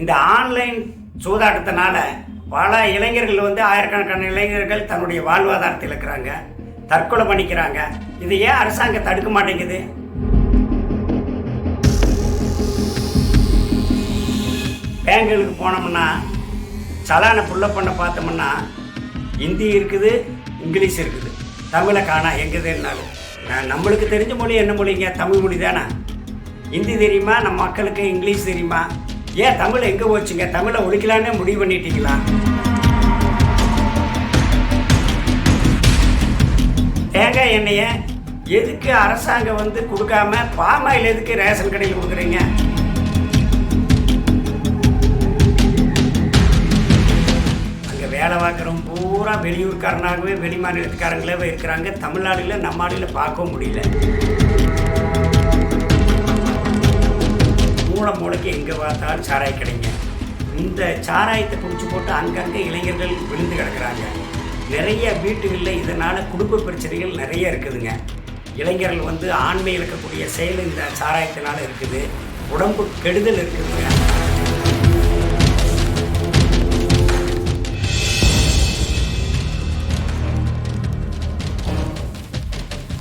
இந்த ஆன்லைன் சூதாட்டத்தினால பல இளைஞர்கள் வந்து ஆயிரக்கணக்கான இளைஞர்கள் தன்னுடைய வாழ்வாதாரத்தை இழக்கிறாங்க தற்கொலை பண்ணிக்கிறாங்க. இது ஏன் அரசாங்கம் தடுக்க மாட்டேங்குது? பேங்குகளுக்கு போனோம்னா சலானை புள்ள பண்ண பார்த்தோம்னா ஹிந்தி இருக்குது இங்கிலீஷ் இருக்குது. தமிழை காணா எங்கேதுன்னாலும். நம்மளுக்கு தெரிஞ்ச மொழி என்ன மொழிங்க? தமிழ் மொழி தானே? ஹிந்தி தெரியுமா? நம்ம மக்களுக்கு இங்கிலீஷ் தெரியுமா? ஏன் தமிழை எங்கே போச்சுங்க? தமிழை ஒழிக்கலான்னு முடிவு பண்ணிட்டீங்களா? தேங்காய் எண்ணெயை எதுக்கு அரசாங்கம் வந்து கொடுக்காம பாமாயில் எதுக்கு ரேஷன் கடையில் கொடுக்குறீங்க? அங்கே வேலை பார்க்குறவங்க பூரா வெளியூர்காரனாகவே வெளி மாநிலத்துக்காரங்களாகவே இருக்கிறாங்க. தமிழ்நாடுல நம்ம நாடுல பார்க்கவும் முடியல. மூளை மூளைக்கு எங்கே பார்த்தாலும் சாராய் கிடைங்க. இந்த சாராயத்தை பிடிச்சி போட்டு அங்கங்கே இளைஞர்கள் விழுந்து கிடக்கிறாங்க. நிறைய வீட்டுகளில் இதனால் குடும்ப பிரச்சனைகள் நிறைய இருக்குதுங்க. இளைஞர்கள் வந்து ஆண்மை இழக்கக்கூடிய செயல் இந்த சாராயத்தினால இருக்குது. உடம்பு கெடுதல் இருக்குதுங்க.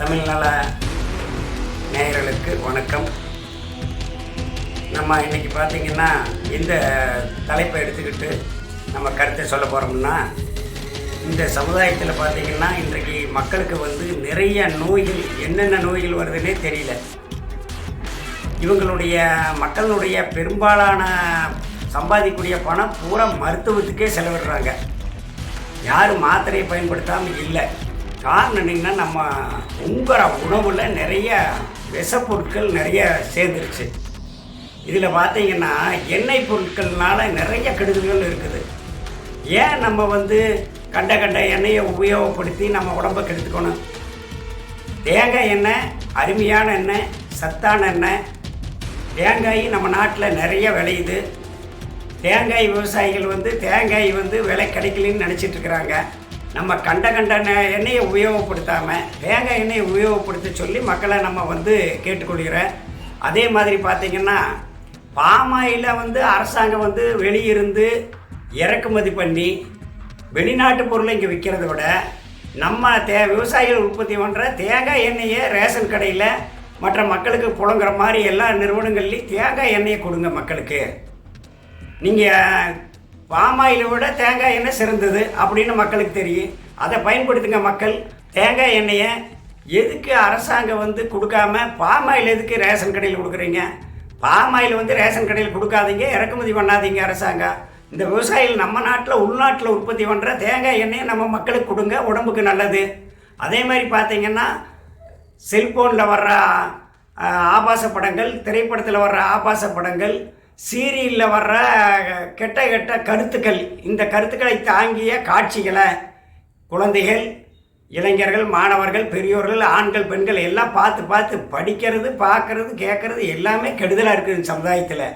தமிழ்நல நேயர்களுக்கு வணக்கம். நம்ம இன்னைக்கு பார்த்திங்கன்னா இந்த தலைப்பை எடுத்துக்கிட்டு நம்ம கருத்தை சொல்ல போகிறோம்னா இந்த சமுதாயத்தில் பார்த்திங்கன்னா இன்றைக்கு மக்களுக்கு வந்து நிறைய நோய்கள் என்னென்ன நோய்கள் வருதுன்னே தெரியல. இவங்களுடைய மக்களுடைய பெரும்பாலான சம்பாதிக்கக்கூடிய பணம் பூரா மருத்துவத்துக்கே செலவிடுறாங்க. யாரும் மாத்திரையை பயன்படுத்தாமல் இல்லை. காரணம் என்னங்கன்னா நம்ம உங்கிற உணவில் நிறைய விஷப்பொருட்கள் நிறைய சேர்ந்துருச்சு. இதில் பார்த்தீங்கன்னா எண்ணெய் பொருட்கள்னால நிறைய கெடுதல்கள் இருக்குது. ஏன் நம்ம வந்து கண்ட கண்ட எண்ணெயை உபயோகப்படுத்தி நம்ம உடம்பை கெடுத்துக்கணும்? தேங்காய் எண்ணெய் அருமையான எண்ணெய் சத்தான எண்ணெய். தேங்காய் நம்ம நாட்டில் நிறைய விளையுது. தேங்காய் விவசாயிகள் வந்து தேங்காய் வந்து விலை கிடைக்கலன்னு நினச்சிட்டு இருக்கிறாங்க. நம்ம கண்ட கண்ட நெ- எண்ணெயை உபயோகப்படுத்தாமல் தேங்காய் எண்ணெயை உபயோகப்படுத்த சொல்லி மக்களை நம்ம வந்து கேட்டுக்கொள்கிறேன். அதே மாதிரி பார்த்திங்கன்னா பாமாயில வந்து அரசாங்கம் வந்து வெளியிருந்து இறக்குமதி பண்ணி வெளிநாட்டு பொருளை இங்கே விற்கிறத விட நம்ம தே விவசாயிகள் உற்பத்தி பண்ணுற தேங்காய் எண்ணெயை ரேஷன் கடையில் மற்ற மக்களுக்கு புழங்குற மாதிரி எல்லா நிறுவனங்கள்லையும் தேங்காய் எண்ணெயை கொடுங்க மக்களுக்கு. நீங்கள் பாமாயிலை விட தேங்காய் எண்ணெய் சிறந்தது அப்படின்னு மக்களுக்கு தெரியும். அதை பயன்படுத்துங்க மக்கள். தேங்காய் எண்ணெயை எதுக்கு அரசாங்கம் வந்து கொடுக்காம பாமாயில் எதுக்கு ரேஷன் கடையில் கொடுக்குறீங்க? பாம் ஆயில் வந்து ரேஷன் கடையில் கொடுக்காதீங்க இறக்குமதி பண்ணாதீங்க அரசாங்கம். இந்த விவசாயிகள் நம்ம நாட்டில் உள்நாட்டில் உற்பத்தி பண்ணுற தேங்காய் எண்ணெயை நம்ம மக்களுக்கு கொடுங்க உடம்புக்கு நல்லது. அதே மாதிரி பார்த்தீங்கன்னா செல்ஃபோனில் வர்ற ஆபாச படங்கள் திரைப்படத்தில் வர்ற ஆபாச படங்கள் சீரியலில் வர்ற கெட்ட கெட்ட கருத்துக்கள் இந்த கருத்துக்களை தாங்கிய காட்சிகளை குழந்தைகள் இளைஞர்கள் மாணவர்கள் பெரியோர்கள் ஆண்கள் பெண்கள் எல்லாம் பார்த்து பார்த்து படிக்கிறது பார்க்கறது கேட்கறது எல்லாமே கெடுதலாக இருக்குது இந்த சமுதாயத்தில்.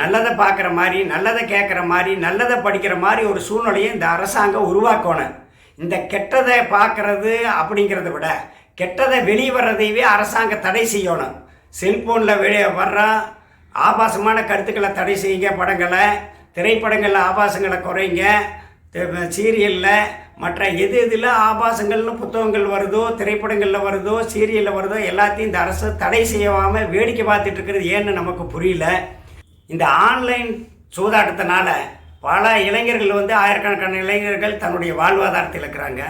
நல்லதை பார்க்குற மாதிரி நல்லதை கேட்குற மாதிரி நல்லதை படிக்கிற மாதிரி ஒரு சூழ்நிலையை இந்த அரசாங்கம் உருவாக்கணும். இந்த கெட்டதை பார்க்கறது அப்படிங்கிறத விட கெட்டதை வெளியே வர்றதையவே அரசாங்கம் தடை செய்யணும். செல்ஃபோனில் வெளியே வர்ற ஆபாசமான கருத்துக்களை தடை செய்யுங்க படங்களை திரைப்படங்களில் ஆபாசங்களை குறைங்க சீரியலில் மற்ற எது எதில் ஆபாசங்கள்னு புத்தகங்கள் வருதோ திரைப்படங்களில் வருதோ சீரியலில் வருதோ எல்லாத்தையும் இந்த அரசு தடை செய்யாமல் வேடிக்கை பார்த்துட்டு இருக்கிறது ஏன்னு நமக்கு புரியல. இந்த ஆன்லைன் சூதாட்டத்தினால பல இளைஞர்கள் வந்து ஆயிரக்கணக்கான இளைஞர்கள் தன்னுடைய வாழ்வாதாரத்தை இழக்கிறாங்க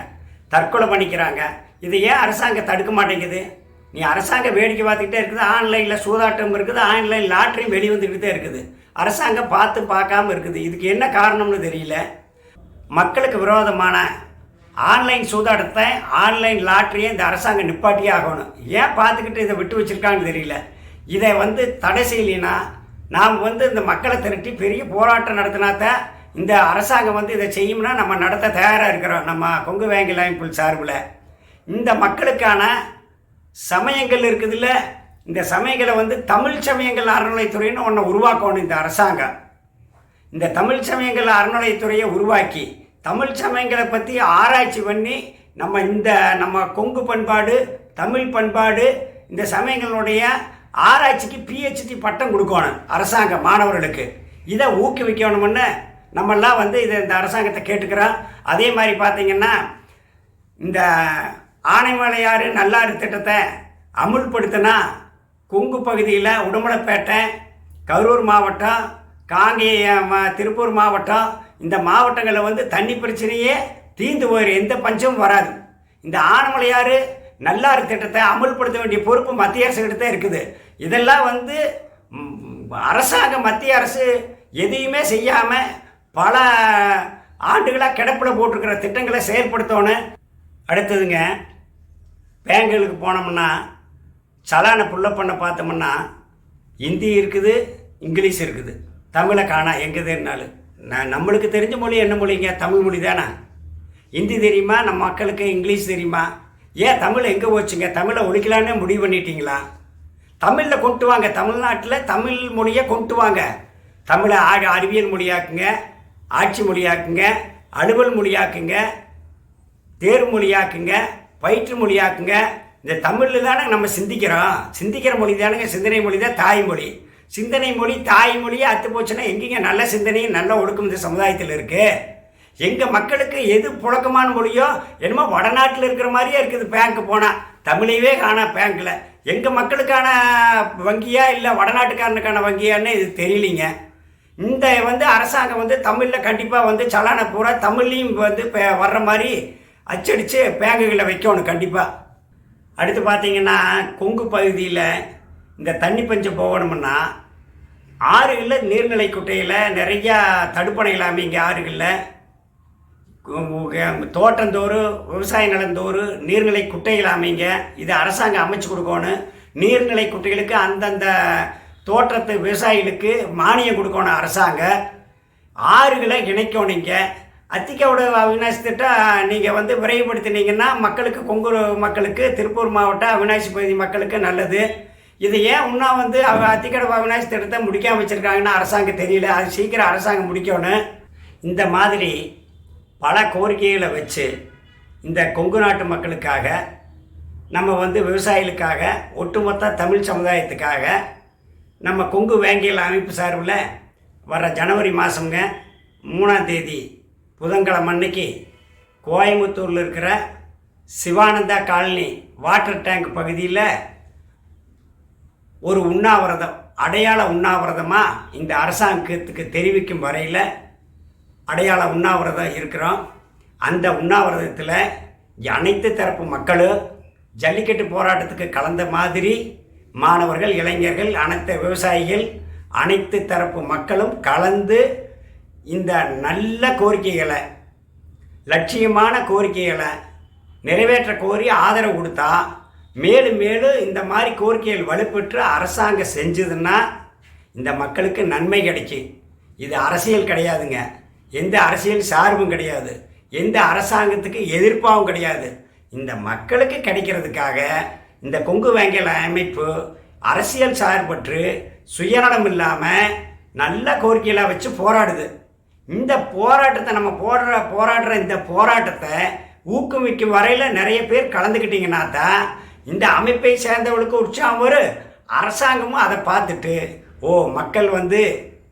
தற்கொலை பண்ணிக்கிறாங்க. இது ஏன் அரசாங்கம் தடுக்க மாட்டேங்குது? நீ அரசாங்கம் வேடிக்கை பார்த்துக்கிட்டே இருக்குது ஆன்லைனில் சூதாட்டம் இருக்குது ஆன்லைன் லாட்ரியும் வெளி வந்துக்கிட்டே இருக்குது. அரசாங்கம் பார்த்து பார்க்காம இருக்குது. இதுக்கு என்ன காரணம்னு தெரியல. மக்களுக்கு விரோதமான ஆன்லைன் சூதாட்டத்தை ஆன்லைன் லாட்ரியை இந்த அரசாங்கம் நிப்பாட்டியே ஆகணும். ஏன் பார்த்துக்கிட்டு இதை விட்டு வச்சுருக்காங்கன்னு தெரியல. இதை வந்து தடை செய்யலைன்னா நாம் வந்து இந்த மக்களை திரட்டி பெரிய போராட்டம் நடத்தினாத்தான் இந்த அரசாங்கம் வந்து இதை செய்யும்னா நம்ம நடத்த தயாராக இருக்கிறோம். நம்ம கொங்கு வேங்கல் அமைப்புள் சார்பில். இந்த மக்களுக்கான சமயங்கள் இருக்குதுல்ல இந்த சமயங்களை வந்து தமிழ் சமயங்கள் அறநிலைத்துறைன்னு ஒன்று உருவாக்கணும் இந்த அரசாங்கம். இந்த தமிழ் சமயங்கள் அறநிலையத்துறையை உருவாக்கி தமிழ் சமயங்களை பற்றி ஆராய்ச்சி பண்ணி நம்ம இந்த நம்ம கொங்கு பண்பாடு தமிழ் பண்பாடு இந்த சமயங்களுடைய ஆராய்ச்சிக்கு பிஹெச்டி பட்டம் கொடுக்கணும் அரசாங்கம் மாணவர்களுக்கு. இதை ஊக்குவிக்கணும்னு நம்மெல்லாம் வந்து இதை இந்த அரசாங்கத்தை கேட்டுக்கிறோம். அதே மாதிரி பார்த்தீங்கன்னா இந்த ஆனைமலையாறு நல்லாறு திட்டத்தை அமுல்படுத்தினா கொங்கு பகுதியில் உடுமலைப்பேட்டை கரூர் மாவட்டம் காங்கேயம் திருப்பூர் மாவட்டம் இந்த மாவட்டங்களில் வந்து தண்ணி பிரச்சனையே தீர்ந்து போயிடும் எந்த பஞ்சமும் வராது. இந்த ஆனமலையாறு நல்லாறு திட்டத்தை அமல்படுத்த வேண்டிய பொறுப்பு மத்திய அரசுகிட்ட தான் இருக்குது. இதெல்லாம் வந்து அரசாங்கம் மத்திய அரசு எதையுமே செய்யாமல் பல ஆண்டுகளாக கிடப்பில் போட்டிருக்கிற திட்டங்களை செயல்படுத்தணும் அடுத்ததுங்க பேங்குகளுக்கு போனோம்னா சலானை புள்ள பண்ண பார்த்தோம்னா ஹிந்தி இருக்குது இங்கிலீஷ் இருக்குது. தமிழை காணா எங்கே நான் நம்மளுக்கு தெரிஞ்ச மொழி என்ன மொழிங்க? தமிழ் மொழி தானே? ஹிந்தி தெரியுமா? நம்ம மக்களுக்கு இங்கிலீஷ் தெரியுமா? ஏன் தமிழ் எங்கே போச்சுங்க? தமிழை ஒழிக்கலான்னு முடிவு பண்ணிட்டீங்களா? தமிழில் கொண்டு வாங்க. தமிழ்நாட்டில் தமிழ் மொழியை கொண்டு வாங்க. தமிழை ஆ அறிவியல் மொழியாக்குங்க ஆட்சி மொழியாக்குங்க அலுவல் மொழியாக்குங்க தேர்வு மொழியாக்குங்க பயிற்று மொழியாக்குங்க. இந்த தமிழில் தானே நம்ம சிந்திக்கிறோம். சிந்திக்கிற மொழி தானேங்க சிந்தனை மொழி தான் தாய்மொழி. சிந்தனை மொழி தாய்மொழியே அத்து போச்சுன்னா எங்கேங்க நல்ல சிந்தனையும் நல்ல ஒழுக்கம் இந்த சமுதாயத்தில் இருக்குது எங்கள் மக்களுக்கு எது புழக்கமான மொழியோ என்னமோ வடநாட்டில் இருக்கிற மாதிரியே இருக்குது பேங்க்கு போனால் தமிழையவே காணா பேங்க்கில் எங்கள் மக்களுக்கான வங்கியா இல்லை வடநாட்டுக்காரனுக்கான வங்கியான்னு இது தெரியலிங்க. இந்த வந்து அரசாங்கம் வந்து தமிழில் கண்டிப்பாக வந்து சலான பூரா தமிழ்லையும் வந்து வர்ற மாதிரி அச்சடித்து பேங்குகளில் வைக்கணும் கண்டிப்பாக அடுத்து பார்த்தீங்கன்னா கொங்கு பகுதியில் இந்த தண்ணி பஞ்சம் போகணும்னா ஆறுகளில் நீர்நிலை குட்டையில் நிறையா தடுப்பணைகள் அமைங்க ஆறுகளில் தோட்டந்தோறும் விவசாய நிலந்தோறும் நீர்நிலை குட்டைகள் அமைங்க இது அரசாங்கம் அமைச்சு கொடுக்கணும். நீர்நிலை குட்டைகளுக்கு அந்தந்த தோட்டத்து விவசாயிகளுக்கு மானியம் கொடுக்கணும் அரசாங்கம் ஆறுகளை இணைக்கணுங்க அத்திக்காவோட அவினாசி திட்டம் நீங்கள் வந்து விரைவுபடுத்தினீங்கன்னா மக்களுக்கு கொங்கு மக்களுக்கு திருப்பூர் மாவட்ட அவினாசி பகுதி மக்களுக்கு நல்லது. இது ஏன் இன்னும் வந்து அவங்க அத்திக்கடை அவினாசி திட்டத்தை முடிக்காம வச்சுருக்காங்கன்னா அரசாங்கம் தெரியல. அது சீக்கிரம் அரசாங்கம் முடிக்கணும். இந்த மாதிரி பல கோரிக்கைகளை வச்சு இந்த கொங்கு நாட்டு மக்களுக்காக நம்ம வந்து விவசாயிகளுக்காக ஒட்டுமொத்த தமிழ் சமுதாயத்துக்காக நம்ம கொங்கு வேங்கியல் அமைப்பு சார்பில் வர ஜனவரி மாதங்க மூணாம் தேதி புதன்கிழமை அன்னைக்கு கோயம்புத்தூரில் இருக்கிற சிவானந்தா காலனி வாட்டர் டேங்க் பகுதியில் ஒரு உண்ணாவிரதம் அடையாள உண்ணாவிரதமாக இந்த அரசாங்கத்துக்கு தெரிவிக்கும் வரையில் அடையாள உண்ணாவிரதம் இருக்கிறோம். அந்த உண்ணாவிரதத்தில் அனைத்து தரப்பு மக்களும் ஜல்லிக்கட்டு போராட்டத்துக்கு கலந்த மாதிரி மாணவர்கள் இளைஞர்கள் அனைத்து விவசாயிகள் அனைத்து தரப்பு மக்களும் கலந்து இந்த நல்ல கோரிக்கைகளை லட்சியமான கோரிக்கைகளை நிறைவேற்ற கோரி ஆதரவு கொடுத்தா மேலும் மேலும் இந்த மாதிரி கோரிக்கைகள் வலுப்பெற்று அரசாங்கம் செஞ்சதுன்னா இந்த மக்களுக்கு நன்மை கிடைக்கும் இது அரசியல் கிடையாதுங்க. எந்த அரசியல் சார்பும் கிடையாது. எந்த அரசாங்கத்துக்கு எதிர்ப்பாகவும் கிடையாது. இந்த மக்களுக்கு கிடைக்கிறதுக்காக இந்த கொங்கு வங்கியல் அமைப்பு அரசியல் சார்பற்று சுயநலம் இல்லாமல் நல்ல கோரிக்கைகளை வச்சு போராடுது. இந்த போராட்டத்தை நம்ம போடுற போராடுற இந்த போராட்டத்தை ஊக்குவிக்கும் வரையில் நிறைய பேர் கலந்துக்கிட்டிங்கன்னா தான் இந்த அமைப்பை சேர்ந்தவளுக்கு உற்சாகம் வரும் அரசாங்கமும் அதை பார்த்துட்டு ஓ மக்கள் வந்து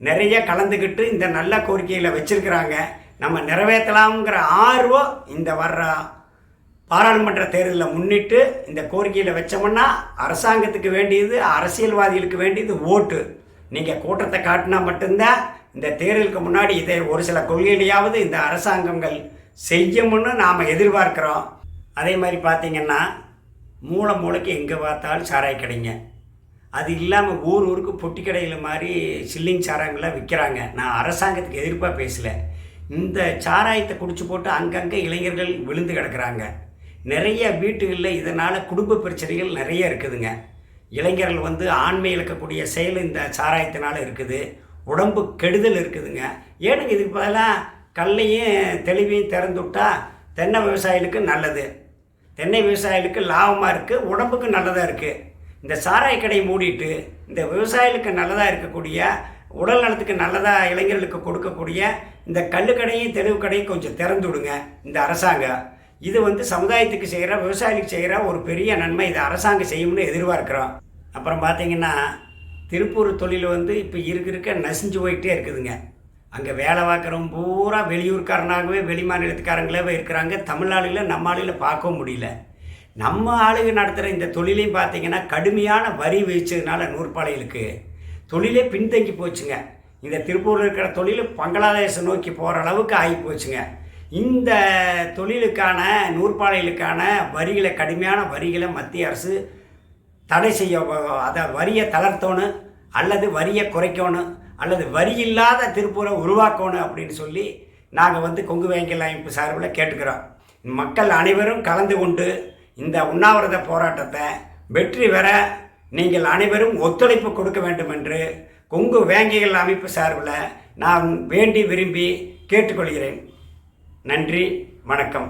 நிறைய கலந்துக்கிட்டு இந்த நல்ல கோரிக்கையில் வச்சிருக்கிறாங்க. நம்ம நிறைவேற்றலாம்ங்கிற ஆர்வம் இந்த வர்ற. பாராளுமன்ற தேர்தலில் முன்னிட்டு இந்த கோரிக்கையில் வச்சோம்னா அரசாங்கத்துக்கு வேண்டியது அரசியல்வாதிகளுக்கு வேண்டியது ஓட்டு. நீங்கள் கூட்டத்தை காட்டினா மட்டும்தான் இந்த தேர்தலுக்கு முன்னாடி இதை ஒரு சில கொள்கையிலையாவது இந்த அரசாங்கங்கள் செய்யும்னு நாம் எதிர்பார்க்குறோம். அதே மாதிரி பார்த்தீங்கன்னா மூளை மூளைக்கு எங்கே பார்த்தாலும் சாராய கடைங்க. அது இல்லாமல் ஊர் ஊருக்கு பொட்டி கடையில் மாதிரி சில்லிங் சாராயங்கள்லாம் விற்கிறாங்க நான் அரசாங்கத்துக்கு எதிர்ப்பாக பேசல. இந்த சாராயத்தை குடிச்சு போட்டு அங்கங்கே இளைஞர்கள் விழுந்து கிடக்குறாங்க. நிறைய வீட்டுகளில் இதனால் குடும்ப பிரச்சனைகள் நிறைய இருக்குதுங்க. இளைஞர்கள் வந்து ஆண்மை இழக்கக்கூடிய செயல் இந்த சாராயத்தினால் இருக்குது. உடம்பு கெடுதல் இருக்குதுங்க. ஏனுங்க இதுக்கு பதிலாக கல்லையும் தெளிவையும் திறந்து விட்டா தென்னை விவசாயிகளுக்கு நல்லது. தென்னை விவசாயிகளுக்கு லாபமாக இருக்குது உடம்புக்கு நல்லதாக இருக்குது இந்த சாராய கடையை மூடிட்டு இந்த விவசாயிகளுக்கு நல்லதாக இருக்கக்கூடிய உடல் நலத்துக்கு நல்லதாக இளைஞர்களுக்கு கொடுக்கக்கூடிய இந்த கல்லுக்கடையும் தெளிவு கடையும் கொஞ்சம் திறந்து விடுங்க. இந்த அரசாங்கம் இது வந்து சமுதாயத்துக்கு செய்கிற விவசாயிகளுக்கு செய்கிற ஒரு பெரிய நன்மை இதை அரசாங்கம் செய்யும்னு எதிர்பார்க்குறோம். அப்புறம் பார்த்தீங்கன்னா திருப்பூர் தொழில் வந்து இப்போ இருக்க இருக்க நசிஞ்சு போயிட்டே இருக்குதுங்க. அங்கே வேலை பார்க்குறவங்க பூரா வெளியூர்காரனாகவே வெளி மாநிலத்துக்காரங்களாகவே இருக்கிறாங்க. ஆளுகளை நம்ம ஆளுகளை பார்க்கவும் முடியல. நம்ம ஆளுங்க நடத்துகிற இந்த தொழிலையும் பார்த்தீங்கன்னா கடுமையான வரி வீழ்ச்சதுனால நூற்பாலைகளுக்கு தொழிலே பின்தங்கி போச்சுங்க. இந்த திருப்பூரில் இருக்கிற தொழில் பங்களாதேசம் நோக்கி போகிற அளவுக்கு ஆகி போச்சுங்க இந்த தொழிலுக்கான நூற்பாலைகளுக்கான வரிகளை கடுமையான வரிகளை மத்திய அரசு தடை செய்ய அதை வரியை தளர்த்தணும் அல்லது வரியை குறைக்கணும். அல்லது வரி இல்லாத திருப்பூரை உருவாக்கணும் அப்படின்னு சொல்லி நாங்கள் வந்து கொங்கு வேங்கல் அமைப்பு சார்பில் கேட்டுக்கிறோம். மக்கள் அனைவரும் கலந்து கொண்டு இந்த உண்ணாவிரத போராட்டத்தை வெற்றி பெற நீங்கள் அனைவரும் ஒத்துழைப்பு கொடுக்க வேண்டும் என்று கொங்கு வேங்கைகள் அமைப்பு சார்பில் நான் வேண்டி விரும்பி கேட்டுக்கொள்கிறேன். நன்றி வணக்கம்.